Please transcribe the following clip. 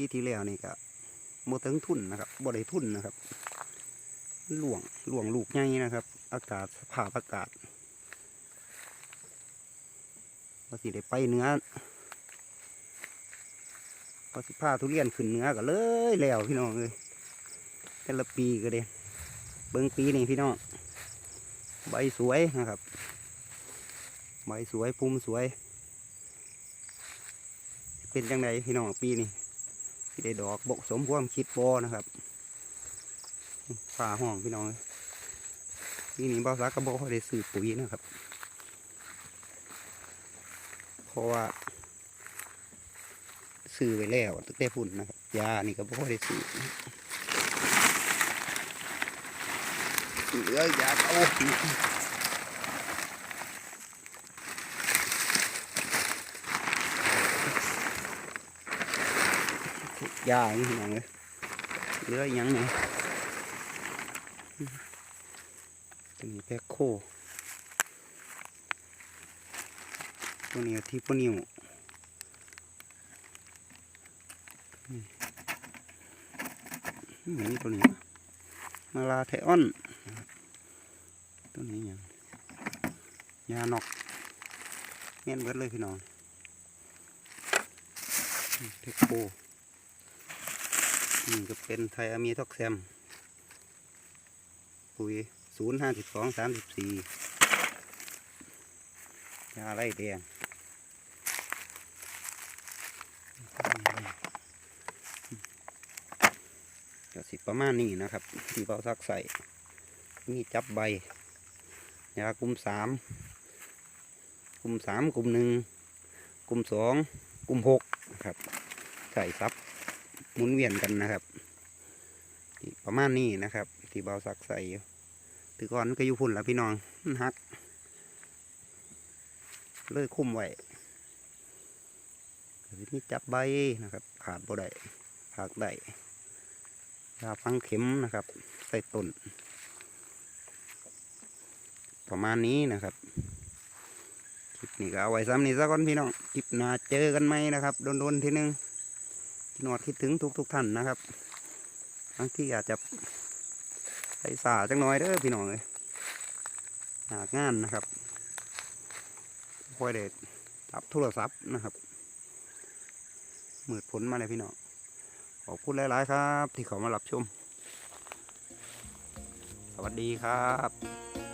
ปีที่แล้วนี่ก็โมถึงทุนนะครับบ่ได้ทุนนะครับหลวงหลวงลูกใหญ่นะครับ อากาศสภาพอากาศว่าสิได้ไปเนื้อว่าสิพาทุเรียนขึ้นเนื้อก็เลยแล้วพี่น้องเลยแต่ละปีก็เด้เบิ้งปีนี่พี่น้องใบสวยนะครับใบสวยภูมิสวย เป็นจังไดพี่น้องปีนี้ ที่ได้ดอกบกสมความคิดบอนะครับฝ่าห้องพี่น้องเลยปีนี้บ่าวสักกระบอกได้ซื้อปุ๋ยนะครับ เพราะว่าซื้อไว้แล้วตั้งแต่พุ่นนะครับยานี่ก็บ่ค่อยได้ซื้อเหลือยาเอา ยาอย่างนี้พี่น้องเลยเลืออีกอยังไงตัวนี้แพ็คโคตัวนี้ที่ปนิวนี่ตัวนี้มาลาไทออน ตัวนี้อย่างยานอกแม่นเบิดเลยพี่น้องเทคโป นี่ก็เป็นไทยอามีท็อกแซม ปุ๋ยศูนย์ห้าสิบสองสามสิบสี่ยาไล่แดงก็สิประมาณนี้นะครับ ที่เบาซักใส่ มีจับใบ ยากลุ่มสามกลุ่มสามกลุ่มหนึ่งกลุ่มสองกลุ่มหกนะครับ ใส่ซับ หมุนเวียนกันนะครับ ประมาณนี้นะครับ ที่เบาซักใส่อยู่ตืก่อนก็อยู่พุ่นแล้วพี่น้องมักเลยคุ้มไว้ก็สิมีจับใบนะครับ ขาดบ่ได้หักได้ยาฟังเข็มนะครับ ใส่ต้น ประมาณนี้นะครับคลิปนี้ก็เอาไว้ซ้ำนี่ซะก่อนพี่น้องคลิปหน้าเจอกันไหมนะครับโดนๆทีนึง พี่นอดคิดถึงทุกๆท่านนะครับบางที่อาจจะใส่สาจังน้อยเด้อพี่น้องเลยหากงานนะครับค่อยเด็ดรับโทรศัพท์นะครับมืดผลมาเลยพี่น้องขอบคุณหลาย ๆ ครับ ที่เขามารับชม สวัสดีครับ